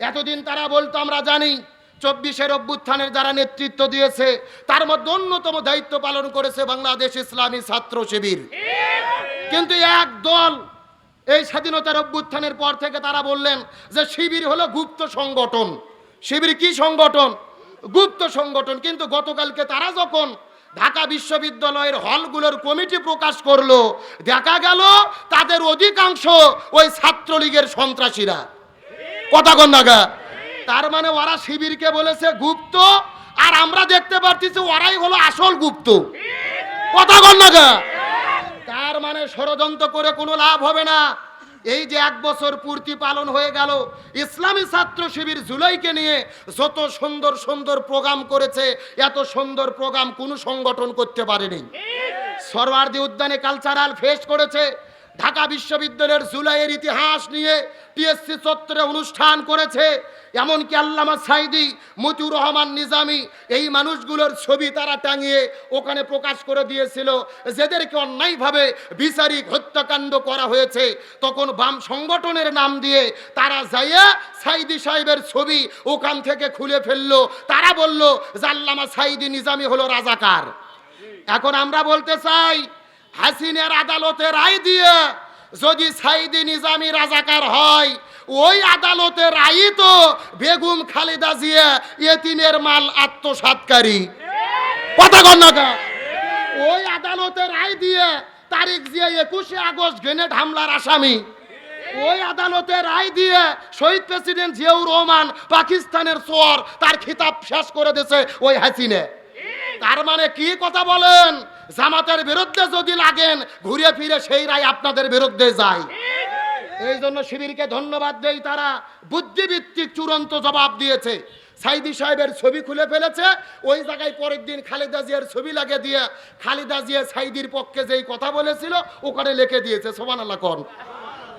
এতদিন তারা বলতো, আমরা জানি চব্বিশের অভ্যুত্থানের যারা নেতৃত্ব দিয়েছে, তার মধ্যে অন্যতম দায়িত্ব পালন করেছে বাংলাদেশ ইসলামী ছাত্র শিবির। কিন্তু এক দল এই স্বাধীনতার অভ্যুত্থানের পর থেকে তারা বললেন যে শিবির হলো গুপ্ত সংগঠন। শিবির কি সংগঠন? গুপ্ত সংগঠন। কিন্তু গতকালকে তারা যখন ঢাকা বিশ্ববিদ্যালয়ের হলগুলোর কমিটি প্রকাশ করল, দেখা গেল তাদের অধিকাংশ ওই ছাত্রলীগের সন্ত্রাসীরা। কথা কন নাগা তার মানে ওরা শিবিরকে বলেছে গুপ্ত, আর আমরা দেখতে পাচ্ছি ওরাই হলো আসল গুপ্ত। কথা কন নাগা তার মানে ষড়যন্ত্র করে কোনো লাভ হবে না। এই যে এক বছর পূর্তি পালন হয়ে গেল, ইসলামী ছাত্র শিবির জুলাইকে নিয়ে যত সুন্দর সুন্দর প্রোগ্রাম করেছে, এত সুন্দর প্রোগ্রাম কোনো সংগঠন করতে পারেনি। সরওয়ার্দী উদ্যানে কালচারাল ফেস্ট করেছে ঢাকা বিশ্ববিদ্যালয়ের জুলাইয়ের ইতিহাস নিয়ে টিএসসি চত্বরে অনুষ্ঠান করেছে। এমনকি আল্লামা সাইদি, মতিউর রহমান নিজামি এই মানুষগুলোর ছবি তারা টাঙিয়ে ওখানে প্রকাশ করে দিয়েছিল। যাদেরকে অন্যায়ভাবে বিচারিক হত্যাকাণ্ড করা হয়েছে, তখন বাম সংগঠনের নাম দিয়ে তারা যাইয়া সাইদি সাহেবের ছবি ওখান থেকে খুলে ফেলল। তারা বলল যে আল্লামা সাইদি নিজামি হলো রাজাকার। এখন আমরা বলতে চাই হাসিনের আদালতে রায় দিয়ে যদি সাইদি নিজামি রাজাকার হয়, ওই আদালতে রায় তো বেগম খালেদা জিয়া এতিমের মাল আত্মসাৎকারী কথা কন না ওই আদালতে রায় দিয়ে তারিখ জিয়া একুশে আগস্ট গ্রেনেড হামলার আসামি। ওই আদালতে রায় দিয়ে শহীদ প্রেসিডেন্ট জিয়াউর রহমান পাকিস্তানের চোর তার খিতাব শেষ করে দিয়েছে ওই হাসিনে। তার মানে কি কথা বলেন? জামাতের বিরুদ্ধে যদি লাগেন, ঘুরে ফিরে সেই রায় আপনাদের বিরুদ্ধে যায়। এই জন্য শিবিরকে ধন্যবাদ দেই তারা। বুদ্ধিভিত্তিক চূড়ান্ত জবাব দিয়েছে। সাইদি সাহেবের ছবি খুলে ফেলেছে। ওই জায়গায় পরের দিন খালেদা জিয়ার ছবি লাগিয়ে দিয়ে খালেদা জিয়া সাইদির পক্ষে যেই কথা বলেছিল, ওখানে লিখে দিয়েছে সোমান আল্লাহ কন।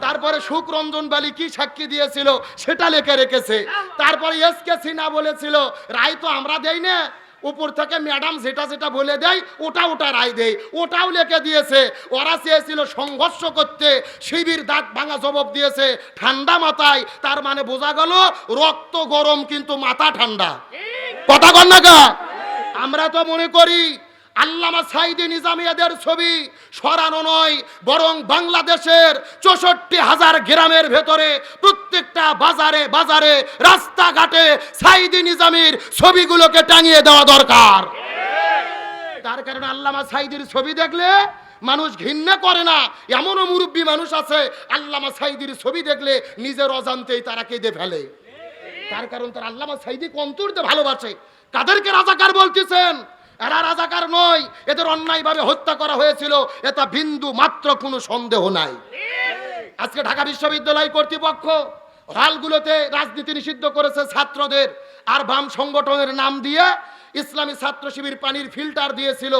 তারপরে সুখরঞ্জন বালি কি সাক্ষী দিয়েছিল, সেটা লেখে রেখেছে। তারপরে এস কে সিনহা বলেছিল, রায় তো আমরা দেই না। উপর থেকে ম্যাডাম যেটা যেটা বলে দেয়, ওটা ওটা রায় দেয় ওটাও লেখে দিয়েছে, ওরা চেয়েছিল সংঘর্ষ করতে, শিবির দাঁত ভাঙা জবাব দিয়েছে, ঠান্ডা মাথায়, তার মানে বোঝা গেল রক্ত গরম কিন্তু মাথা ঠান্ডা কথা কন না? আমরা তো মনে করি আল্লামা সাইদি নিজামিয়াদের ছবি সরানো নয়, বরং বাংলাদেশের চৌষট্টি হাজার গ্রামের ভেতরে প্রত্যেকটা বাজারে বাজারে, রাস্তাঘাটে সাইদি নিজামির ছবিগুলোকে টাঙিয়ে দেওয়া দরকার। তার কারণে আল্লামা সাইদির ছবি দেখলে মানুষ ঘৃণা করে না। এমনও মুরব্বী মানুষ আছে, আল্লামা সাইদির ছবি দেখলে নিজের অজান্তেই তারা কেঁদে ফেলে। তার কারণ তার আল্লামা সাইদি কন্তরতে ভালোবাসে। কাদেরকে রাজাকার বলতেছেন? এরা রাজাকার নয়, এদের অন্যায় ভাবে হত্যা করা হয়েছিল, এটা বিন্দু মাত্র কোনো সন্দেহ নাই। আজকে ঢাকা বিশ্ববিদ্যালয় কর্তৃপক্ষ হালগুলোতে রাজনীতি নিষিদ্ধ করেছে ছাত্রদের আর বাম সংগঠনের নাম দিয়ে ইসলামী ছাত্র শিবির পানির ফিল্টার দিয়েছিল।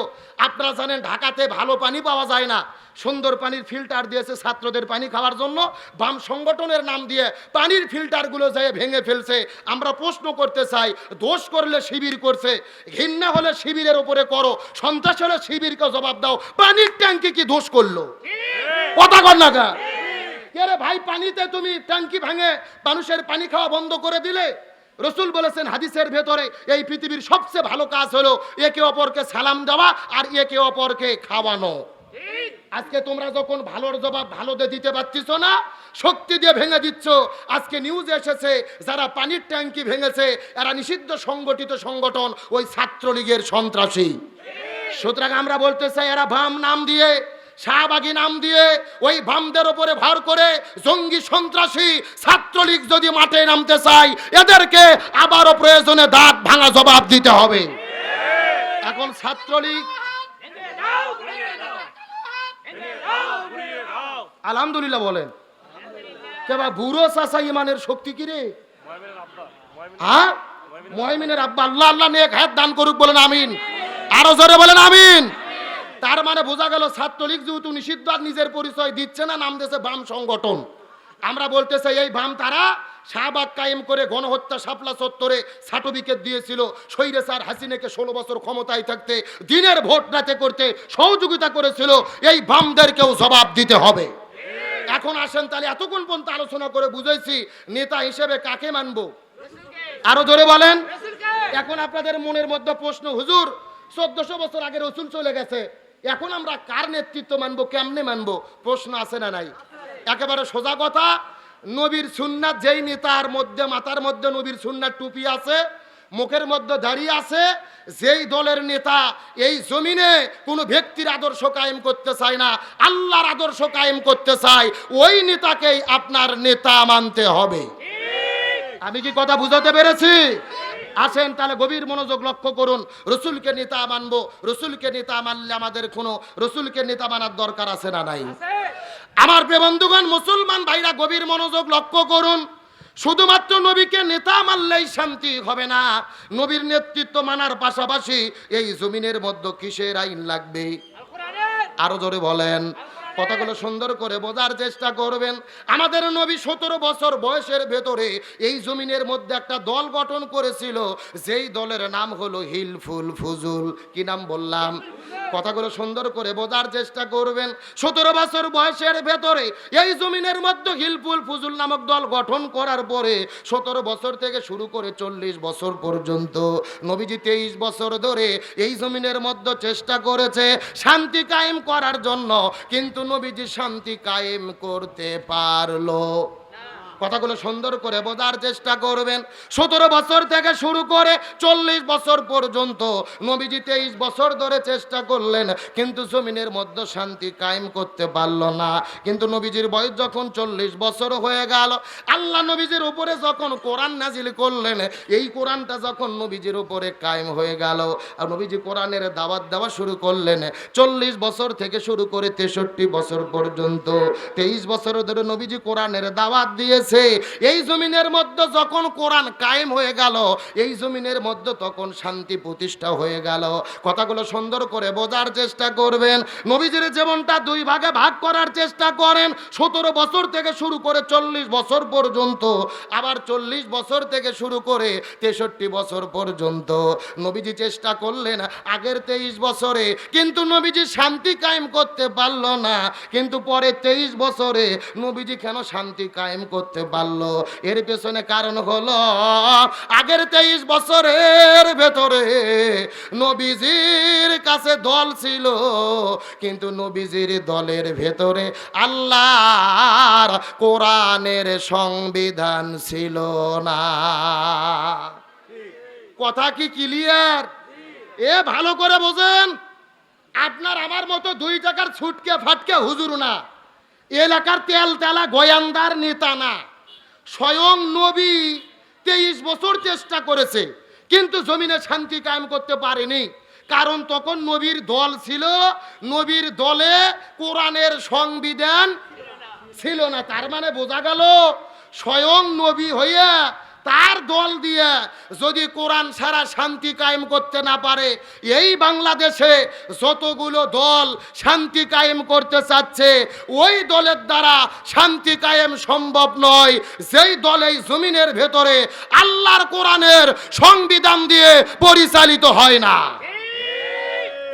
আপনারা জানেন ঢাকাতে ভালো পানি পাওয়া যায় না। সুন্দর পানির ফিল্টার দিয়েছে ছাত্রদের পানি খাওয়ার জন্য। বাম সংগঠনের নাম দিয়ে পানির ফিল্টারগুলো যায় ভেঙে ফেলছে। আমরা প্রশ্ন করতে চাই দোষ করলে শিবির করছে? ঘৃণা হলে শিবিরের উপরে করো। সন্ত্রাস হলে শিবিরকে জবাব দাও। পানির ট্যাঙ্কি কি দোষ করল? কথা কর না ভাই পানিতে তুমি ট্যাঙ্কি ভাঙে মানুষের পানি খাওয়া বন্ধ করে দিলে? রসুল বলেছেন, হাদিসের ভেতরে এই পৃথিবীর সবচেয়ে ভালো কাজ হলো একে অপরকে সালাম দেওয়া আর একে অপরকে খাওয়ানো। আজকে তোমরা যখন ভালোর জবাব ভালোতে দিতে পারছিস না, শক্তি দিয়ে ভেঙে দিচ্ছ। আজকে নিউজ এসেছে, যারা পানির ট্যাঙ্কি ভেঙেছে, এরা নিষিদ্ধ সংগঠিত সংগঠন, ওই ছাত্রলীগের সন্ত্রাসী। সুতরাং আমরা বলতে চাই, এরা বাম নাম দিয়ে শাহবাগী নাম দিয়ে ওই বামদের ওপরে ভর করে জঙ্গি সন্ত্রাসী ছাত্রলীগ যদি মাঠে নামতে চায়, এদেরকে আবারও প্রয়োজনে দাঁত ভাঙা জবাব দিতে হবে। এখন ছাত্রলীগ আলহামদুলিল্লাহ বলেন। কেবা বুড়ো চাষা ইমানের শক্তি কি রে? ময়মিনের আব্বা, আল্লাহ আল্লাহ নেক হাত দান করুক বলেন, আমিন। আরও জোরে বলেন, আমিন। তার মানে বোঝা গেল ছাত্রলীগ যেহেতু নিষিদ্ধ আর নিজের পরিচয় দিচ্ছে না, নাম দিয়েছে বাম সংগঠন। আমরা বলতে চাই এই বাম তারা শাহবাগ কায়েম করে গণহত্যা শাপলা চত্বরে সার্টিফিকেট দিয়েছিল। সৈরে স্যার হাসিনাকে ষোলো বছর ক্ষমতায় থাকতে, দিনের ভোট রাতে করতে সহযোগিতা করেছিল। এই বামদেরকেও জবাব দিতে হবে। এখন আসেন তাহলে এতক্ষণ পর্যন্ত আলোচনা করে বুঝেছি নেতা হিসেবে কাকে মানবো? আরও জোরে বলেন। এখন আপনাদের মনের মধ্যে প্রশ্ন, হুজুর, চোদ্দশো বছর আগে রসুল চলে গেছে এখন আমরা কার নেতৃত্ব মানবো কেমনে মানবো? প্রশ্ন আছে না নাই? একেবারে সোজা কথা নবীর সুন্নাত যেই নেতার মধ্যে মাথার মধ্যে নবীর সুন্নাত টুপি আছে মুখের মধ্যে দাঁড়িয়ে আছে যেই দলের নেতা এই জমিনে কোনো ব্যক্তির আদর্শ কায়েম করতে চায় না আল্লাহর আদর্শ কায়েম করতে চায় ওই নেতাকেই আপনার নেতা মানতে হবে। আমি কি কথা বুঝাতে পেরেছি? আসেন তাহলে গভীর মনোযোগ লক্ষ্য করুন। রসুলকে নেতা মানবো রসুলকে নেতা মানলে আমাদের কোনো রসুলকে নেতা মানার দরকার আছে না নাই? আমার বন্ধুগণ মুসলমান ভাইরা গভীর মনোযোগ লক্ষ্য করুন। শুধুমাত্র নবীকে নেতা মানলেই শান্তি হবে না। নবীর নেতৃত্ব মানার পাশাপাশি এই জমিনের মধ্যে কিসের আইন লাগবে? আরও জোরে বলেন। কথাগুলো সুন্দর করে বোঝার চেষ্টা করবেন। আমাদের নবী সতেরো বছর বয়সের ভেতরে এই জমিনের মধ্যে একটা দল গঠন করেছিল। যেই দলের নাম হলো হিলফুল ফুজুল। কি নাম বললাম? কথাগুলো সুন্দর করে বোঝার চেষ্টা করবেন। সতেরো বছর বয়সের ভেতরে এই জমিনের মধ্যে হিলফুল ফুজুল নামক দল গঠন করার পরে সতেরো বছর থেকে শুরু করে চল্লিশ বছর পর্যন্ত নবীজি তেইশ বছর ধরে এই জমিনের মধ্যে চেষ্টা করেছে শান্তি কায়েম করার জন্য। কিন্তু নবীজি শান্তি কায়েম করতে পারল। কথাগুলো সুন্দর করে বোঝার চেষ্টা করবেন। সতেরো বছর থেকে শুরু করে চল্লিশ বছর পর্যন্ত নবীজি তেইশ বছর ধরে চেষ্টা করলেন, কিন্তু জমিনের মধ্যে শান্তি কায়েম করতে পারল না। কিন্তু নবীজির বয়স যখন চল্লিশ বছর হয়ে গেল, আল্লাহ নবীজির উপরে যখন কোরআন নাজিল করলেন, এই কোরআনটা যখন নবীজির উপরে কায়েম হয়ে গেল, আর নবীজি কোরআনের দাওয়াত দেওয়া শুরু করলেন, চল্লিশ বছর থেকে শুরু করে তেষট্টি বছর পর্যন্ত, তেইশ বছর ধরে নবীজি কোরআনের দাওয়াত দিয়েছে এই জমিনের মধ্যে যখন কোরআন কায়েম হয়ে গেল, এই জমিনের মধ্যে তখন শান্তি প্রতিষ্ঠা হয়ে গেল। কথাগুলো সুন্দর করে বোঝার চেষ্টা করবেন। নবীজির জীবনটা দুই ভাগে ভাগ করার চেষ্টা করেন। সতেরো বছর থেকে শুরু করে চল্লিশ বছর পর্যন্ত, আবার চল্লিশ বছর থেকে শুরু করে তেষট্টি বছর পর্যন্ত। নবীজি চেষ্টা করলেন আগের তেইশ বছরে, কিন্তু নবীজি শান্তি কায়েম করতে পারল না। কিন্তু পরে তেইশ বছরে নবীজি কেন শান্তি কায়েম করতে পারল। এর পেছনে কারণ হলো, আগের তেইশ বছরের ভেতরে নবীজির কাছে দল ছিল, কিন্তু নবীজির দলের ভেতরে আল্লাহর কোরআনের সংবিধান ছিল না। কথা কি ক্লিয়ার এ ভালো করে বোঝেন, আপনার আমার মতো দুই টাকার ছুটকে ফাটকে হুজুর না। এলাকার তেল তেলা গয়ান্দার নেতা না। স্বয়ং নবী তেইশ বছর চেষ্টা করেছে, কিন্তু জমিনে শান্তি কায়েম করতে পারেনি। কারণ তখন নবীর দল ছিল, নবীর দলে কোরআনের সংবিধান ছিল না। তার মানে বোঝা গেল, স্বয়ং নবী হইয়া তার দল দিয়ে যদি কোরআন ছাড়া শান্তি কায়েম করতে না পারে এই বাংলাদেশে যতগুলো দল শান্তি কায়েম করতে চাচ্ছে ওই দলের দ্বারা শান্তি কায়েম সম্ভব নয়। যেই দল এই জমিনের ভেতরে আল্লাহর কোরআনের সংবিধান দিয়ে পরিচালিত হয় না।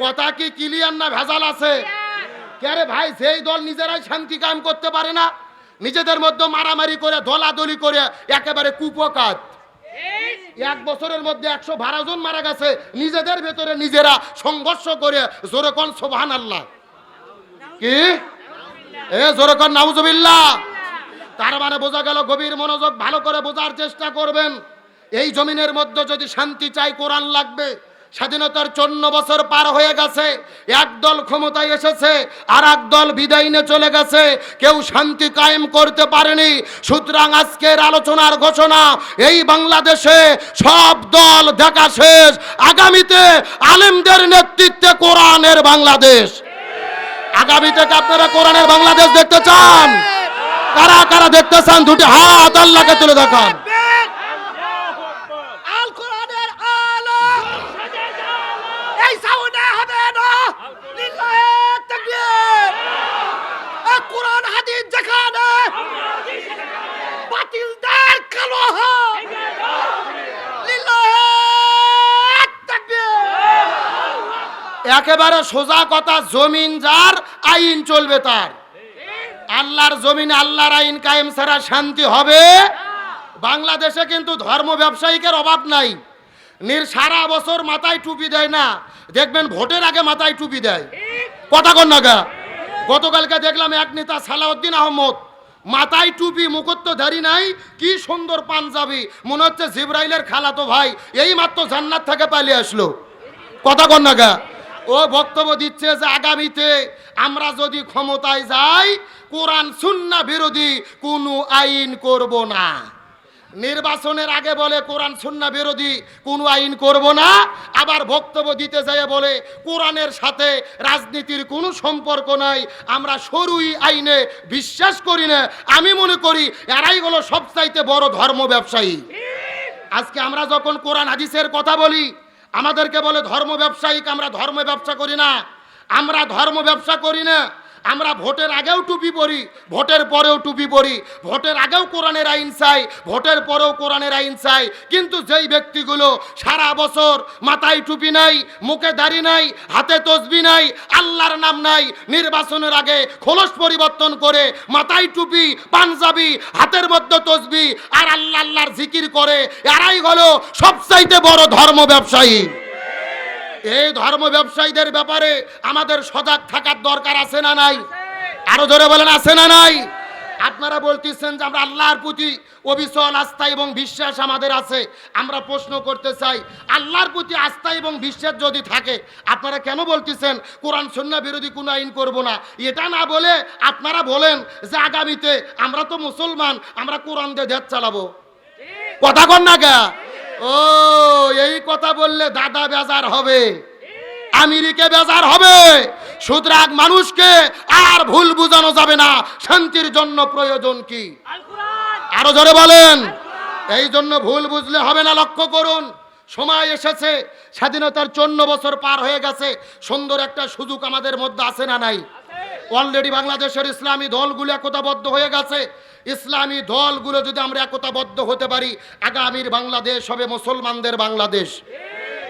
কথা কি ক্লিয়ার না ভেজাল আছে? কে ভাই যেই দল নিজেরাই শান্তি কায়েম করতে পারে না? নিজেদের মধ্যে মারামারি করে দলাদলি করে একেবারে কুপকাত। এক বছরের মধ্যে একশো বারো জন মারা গেছে নিজেদের ভেতরে নিজেরা সংঘর্ষ করে জোরকন সোভান আল্লাহ কি? এ জোরকন নাউজুবিল্লাহ। তার মানে বোঝা গেল গভীর মনোযোগ ভালো করে বোঝার চেষ্টা করবেন। এই জমিনের মধ্যে যদি শান্তি চাই কোরআন লাগবে। স্বাধীনতার চন্ন বছর পার হয়ে গেছে। এক দল ক্ষমতায় এসেছে আর দল বিদায় নিয়ে চলে গেছে। কেউ শান্তি কায়েম করতে পারেনি। সুতরাং আজকের আলোচনার ঘোষণা, এই বাংলাদেশে সব দল দেখা শেষ। আগামীতে আলেমদের নেতৃত্বে কোরআনের বাংলাদেশ। আগামীতে কি আপনারা কোরআনের বাংলাদেশ দেখতে চান? কারা কারা দেখতে চান? দুটি হাত আল্লাহকে তুলে দেখান আল কোরআনের আলো এই সাউন্ডে হবে না লিল্লাহে তাকবীর এই কোরআন হাদিস যেখানে বাতিলদের কালো হাত লিল্লাহে তাকবীর একেবারে সোজা কথা, জমিন যার, আইন চলবে তার। আল্লাহর জমিন আল্লাহর আইন কায়েম ছাড়া শান্তি হবে। বাংলাদেশে কিন্তু ধর্ম ব্যবসায়িকের অভাব নাই। নির সারা বছর মাথায় টুপি দেয় না। দেখবেন ভোটের আগে মাথায় টুপি দেয়। কথা কন না গা। গতকালকে দেখলাম এক নেতা সালাউদ্দিন আহমদ, মাথায় টুপি মুকুত্ত ধারি নাই, কি সুন্দর পাঞ্জাবি। মনে হচ্ছে জিব্রাইলের খালাতো ভাই। এই মাত্র জান্নাত থেকে পালিয়ে আসলো। কথা কন না গা। ও বক্তব্য দিচ্ছে যে আগামীতে আমরা যদি ক্ষমতায় যাই, কোরআন সুন্না বিরোধী কোনো আইন করব না। নির্বাচনের আগে বলে কোরআন সুন্না বিরোধী কোনো আইন করব না, আবার বক্তব্য দিতে যায় বলে কোরআনের সাথে রাজনীতির কোনো সম্পর্ক নাই, আমরা সরুই আইনে বিশ্বাস করি না। আমি মনে করি এরাই হলো সবচাইতে বড় ধর্ম ব্যবসায়ী। আজকে আমরা যখন কোরআন, হাদিসের কথা বলি আমাদেরকে বলে ধর্ম ব্যবসায়িক আমরা ধর্ম ব্যবসা করি না। আমরা ধর্ম ব্যবসা করি না। আমরা ভোটের আগেও টুপি পরি, ভোটের পরেও টুপি পরি, ভোটের আগেও কোরআনের আইন চাই, ভোটের পরেও কোরআনের আইন চাই। কিন্তু যেই ব্যক্তিগুলো সারা বছর মাথায় টুপি নাই, মুখে দাড়ি নাই, হাতে তসবি নাই, আল্লাহর নাম নাই, নির্বাচনের আগে খোলস পরিবর্তন করে মাথায় টুপি, পাঞ্জাবি, হাতের মধ্যে তসবি আর আল্লাহ আল্লাহর জিকির করে, এরাই হলো সবচাইতে বড় ধর্ম ব্যবসায়ী। এই ধর্ম ব্যবসায়ীদের ব্যাপারে আমাদের সজাগ থাকার দরকার আছে না নাই? আরও জোরে বলেন আছে না নাই? আপনারা বলতেছেন যে আমরা আল্লাহর প্রতি অবিচল আস্থা এবং বিশ্বাস আমাদের আছে। আমরা প্রশ্ন করতে চাই আল্লাহর প্রতি আস্থা এবং বিশ্বাস যদি থাকে আপনারা কেন বলতেছেন কোরআন সন্না বিরোধী কোনো আইন করব না? এটা না বলে আপনারা বলেন যে আগামীতে আমরা তো মুসলমান আমরা কোরআন দিয়ে দেশ চালাবো। কথা কন না গা ও, এই কথা বললে দাদা বেজার হবে। আমেরিকা বেজার হবে। সুতরাং মানুষকে আর ভুল বুঝানো যাবে না। শান্তির জন্য প্রয়োজন কি? আরও জোরে বলেন। এই জন্য ভুল বুঝলে হবে না, লক্ষ্য করুন। সময় এসেছে, স্বাধীনতার চন্ন বছর পার হয়ে গেছে। সুন্দর একটা সুযোগ আমাদের মধ্যে আছে না নাই? অলরেডি বাংলাদেশের ইসলামী দলগুলো একতাবদ্ধ হয়ে গেছে। ইসলামী দলগুলো যদি আমরা একতাবদ্ধ হতে পারি, আগামীর বাংলাদেশ হবে মুসলমানদের বাংলাদেশ।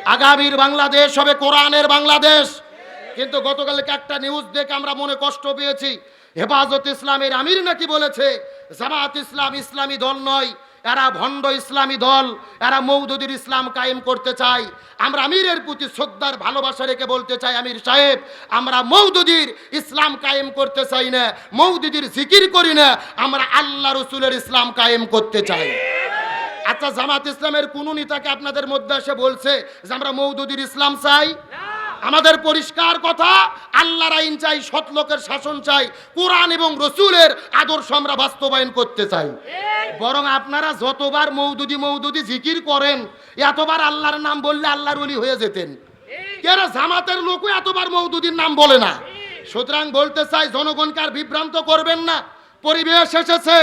আগামীর বাংলাদেশ হবে কোরআনের বাংলাদেশ। কিন্তু গতকালকে একটা নিউজ দেখে আমরা মনে কষ্ট পেয়েছি। হেফাজত ইসলামের আমির নাকি বলেছে, জামাত ইসলাম ইসলামী দল নয়। এরা ভণ্ড ইসলামী দল, এরা মৌদুদির ইসলাম কায়েম করতে চায়। আমরা আমিরের প্রতি শ্রদ্ধার ভালোবাসা রেখে বলতে চাই, আমির সাহেব, আমরা মৌদুদির ইসলাম কায়েম করতে চাই না, মৌদুদির জিকির করি না, আমরা আল্লাহ রসুলের ইসলাম কায়েম করতে চাই। আচ্ছা জামাত ইসলামের কোন নেতাকে আপনাদের মধ্যে এসে বলছে যে আমরা মৌদুদির ইসলাম চাই? আমাদের পরিষ্কার কথা আল্লাহর আইন চাই সৎ লোকের শাসন চাই কোরআন এবং রসুলের আদর্শ আমরা বাস্তবায়ন করতে চাই। বরং আপনারা যতবার মৌদুদি মৌদুদি জিকির করেন এতবার আল্লাহর নাম বললে আল্লাহর অলি হয়ে যেতেন। কেন জামাতের লোকও এতবার মৌদুদির নাম বলে না? সুতরাং বলতে চাই জনগণকে আর বিভ্রান্ত করবেন না। পরিবেশ এসেছে।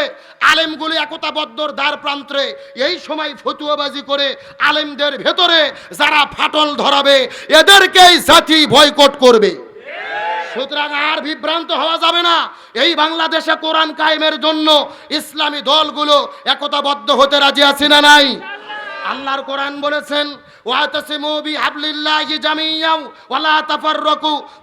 আলেমগুলি একতাবদ্ধর দ্বার প্রান্তে এই সময় ফতুয়াবাজি করে আলেমদের ভেতরে যারা ফাটল ধরাবে, এদেরকেই জাতি বয়কট করবে। সুতরাং আর বিভ্রান্ত হওয়া যাবে না। এই বাংলাদেশে কোরআন কায়েমের জন্য ইসলামী দলগুলো একতাবদ্ধ হতে রাজি আছে না নাই? আল্লাহর কোরআন বলেছেন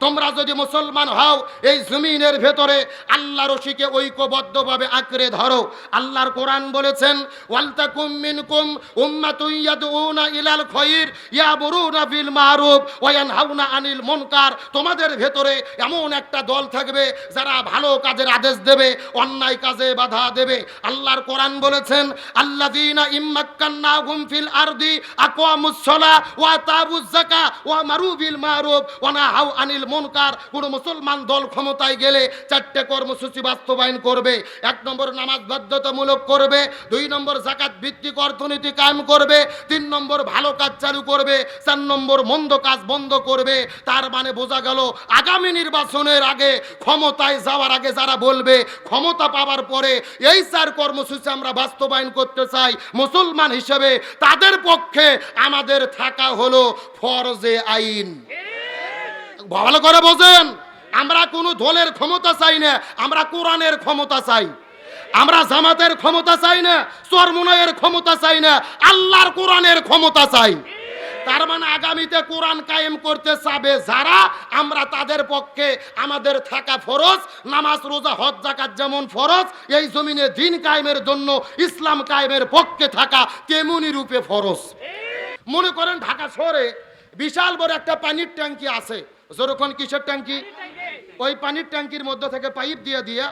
তোমরা যদি মুসলমান হও, এই জমিনের ভেতরে আল্লাহ রশিকে ঐক্যবদ্ধভাবে আঁকড়ে ধরো। আল্লাহর কোরআন বলেছেন, ওয়ালতাকুম মিনকুম উম্মাতুন ইয়াদউনা ইলাল খায়র ইয়ামুরুনা বিল মারুফ ওয়া ইয়ানহাউনা আনিল মুনকার। তোমাদের ভেতরে এমন একটা দল থাকবে, যারা ভালো কাজের আদেশ দেবে, অন্যায় কাজে বাধা দেবে। আল্লাহর কোরআন বলেছেন, আল্লাযীনা ইম্মাক্কান্নাহুম ফিল আরদি আকওয়ামুস ওয়া তাবুজ ওয়া মারু বিল মারুফ ওয়া নাহাউ আনিল মুনকার। কোন মুসলমান দল ক্ষমতায় গেলে চারটে কর্মসূচি বাস্তবায়ন করবে, এক নম্বর নামাজ বাধ্যতামূলক করবে, দুই নম্বর জাকাত ভিত্তিক অর্থনীতি কায়েম করবে, তিন নম্বর ভালো কাজ চালু করবে, চার নম্বর মন্দ কাজ বন্ধ করবে। তার মানে বোঝা গেল, আগামী নির্বাচনের আগে ক্ষমতায় যাওয়ার আগে যারা বলবে, ক্ষমতা পাওয়ার পরে এই চার কর্মসূচি আমরা বাস্তবায়ন করতে চাই। মুসলমান হিসেবে তাদের পক্ষে আমাদের থাকা হলো ফরজে আইন। ভালো করে বোঝেন, আমরা কোনো দলের ক্ষমতা চাই না, আমরা কোরআনের ক্ষমতা চাই। আমরা জামাতের ক্ষমতা চাই না চরমুনায়ের ক্ষমতা চাই না, আল্লাহর কোরআনের ক্ষমতা চাই। তার মানে আগামীতে কোরআন কায়েম করতে চাবে যারা, আমরা তাদের পক্ষে আমাদের থাকা ফরজ, নামাজ, রোজা, হজ জাকাত যেমন ফরজ, এই জমিনে দিন কায়েমের জন্য ইসলাম কায়েমের পক্ষে থাকা তেমনি রূপে ফরজ। মনে করেন ঢাকা শহরে বিশাল বড় একটা পানির ট্যাঙ্কি আছে। যেরকম কিসের ট্যাঙ্কি? ওই পানির ট্যাঙ্কির মধ্যে থেকে পাইপ দিয়ে দিয়ে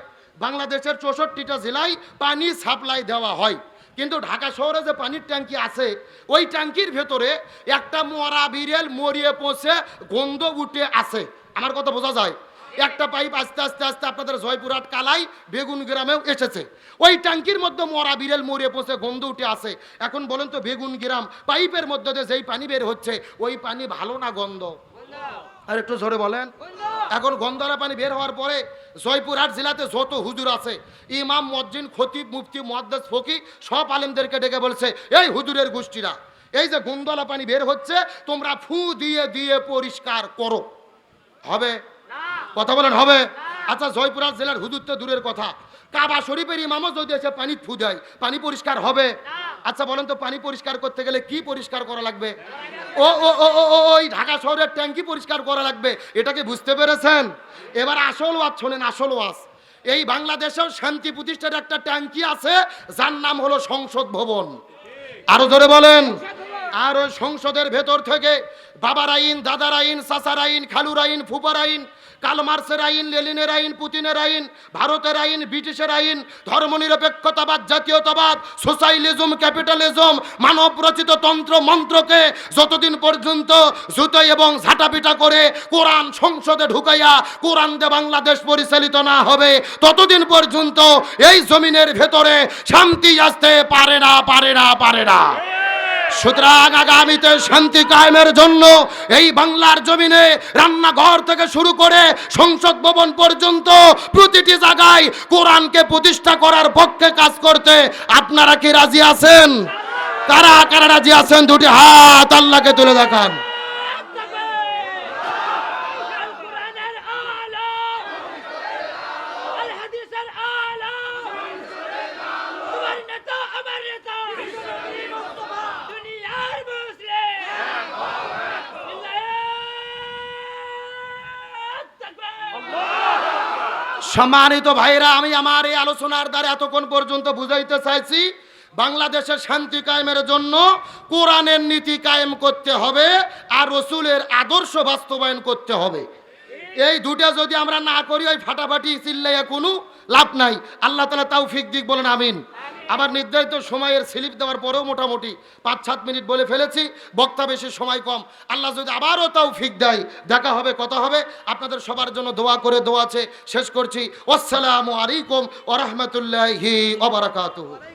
বাংলাদেশের চৌষট্টিটা জেলায় পানি সাপ্লাই দেওয়া হয়। কিন্তু ঢাকা শহরে যে পানির ট্যাঙ্কি আছে, ওই ট্যাঙ্কির ভেতরে একটা মরা বিড়েল মরিয়ে পৌঁছে গন্ধ উঠে আছে। আমার কথা বোঝা যায়? একটা পাইপ আস্তে আস্তে আস্তে আপনাদের জয়পুরহাট কালাই বেগুন গ্রামেও এসেছে। ওই ট্যাঙ্কির মধ্যে মরা বিড়েল মরিয়ে পৌঁছে গন্ধ উঠে আসে এখন বলেন তো বেগুন গ্রাম, পাইপের মধ্যে যেই পানি বের হচ্ছে, ওই পানি ভালো না গন্ধ? আর একটু জোরে বলেন। এখন গন্ধলা পানি বের হওয়ার পরে জয়পুরহাট জেলাতে যত হুজুর আছে ইমাম মজ্জিন খতিব মুফতি মুহাদ্দাস ফকি সব আলেমদেরকে ডেকে বলছে এই হুজুরের গোষ্ঠীরা এই যে গন্ধলা পানি বের হচ্ছে তোমরা ফু দিয়ে দিয়ে পরিষ্কার করো। হবে? কথা বলেন হবে? আচ্ছা জয়পুরহাট জেলার হুজুর তো দূরের কথা। কাবা শরীফের ইমামও যদি এসে পানি ফু দেয় পানি পরিষ্কার হবে? আচ্ছা বলেন তো, পানি পরিষ্কার করতে গেলে কি পরিষ্কার করা লাগবে? ও ও ও ওই ঢাকা শহরের ট্যাঙ্কি পরিষ্কার করা লাগবে। এটাকে বুঝতে পেরেছেন? এবার আসল ওয়াজ শোনেন, আসল ওয়াজ। এই বাংলাদেশেও শান্তি প্রতিষ্ঠার একটা ট্যাঙ্কি আছে, যার নাম হলো সংসদ ভবন। আরও ধরে বলেন। আর ওই সংসদের ভেতর থেকে বাবার আইন দাদার আইন চাচার আইন খালুর আইন ফুপার আইন কালমার্সের আইন, লেলিনের আইন, পুতিনের আইন, ভারতের আইন, ব্রিটিশের আইন, ধর্মনিরপেক্ষতাবাদ, জাতীয়তাবাদ, সোশ্যালিজম, ক্যাপিটালিজম মানব রচিত তন্ত্র, মন্ত্রকে যতদিন পর্যন্ত জুতো এবং ঝাঁটাপিটা করে কোরআন সংসদে ঢুকাইয়া কোরআন দে বাংলাদেশ পরিচালিত না হবে, ততদিন পর্যন্ত এই জমিনের ভেতরে শান্তি আসতে পারে না পারে না পারে না। সুতরাং আগামীতে শান্তি কায়েমের জন্য এই বাংলার জমিনে রান্নাঘর থেকে শুরু করে সংসদ ভবন পর্যন্ত প্রতিটি জায়গায় কোরআনকে প্রতিষ্ঠা করার পক্ষে কাজ করতে আপনারা কি রাজি আছেন? কারা কারা রাজি আছেন? দুটি হাত আল্লাহকে তুলে দেখান। সম্মানিত ভাইরা, আমি আমার এই আলোচনার দ্বারা এতক্ষণ পর্যন্ত বুঝাইতে চাইছি বাংলাদেশের শান্তি কায়েমের জন্য কোরআনের নীতি কায়েম করতে হবে আর রসুলের আদর্শ বাস্তবায়ন করতে হবে। এই দুটা যদি আমরা না করি, ওই ফাটাফাটি চিল্লাইয়া কোনো লাভ নাই। আল্লাহ তালা তাও ফিক দিক বলেন, আমিন। আবার নির্ধারিত সময়ের স্লিপ দেওয়ার পরেও মোটামুটি পাঁচ সাত মিনিট বলে ফেলেছি, বক্তা বেশি সময় কম। আল্লাহ যদি আবারও তাও ফিক দেয়, দেখা হবে, কথা হবে। আপনাদের সবার জন্য দোয়া করে দোয়াছে শেষ করছি। আসসালামু আলাইকুম ওরহমতুল্লাহি ওবরাকাতুহু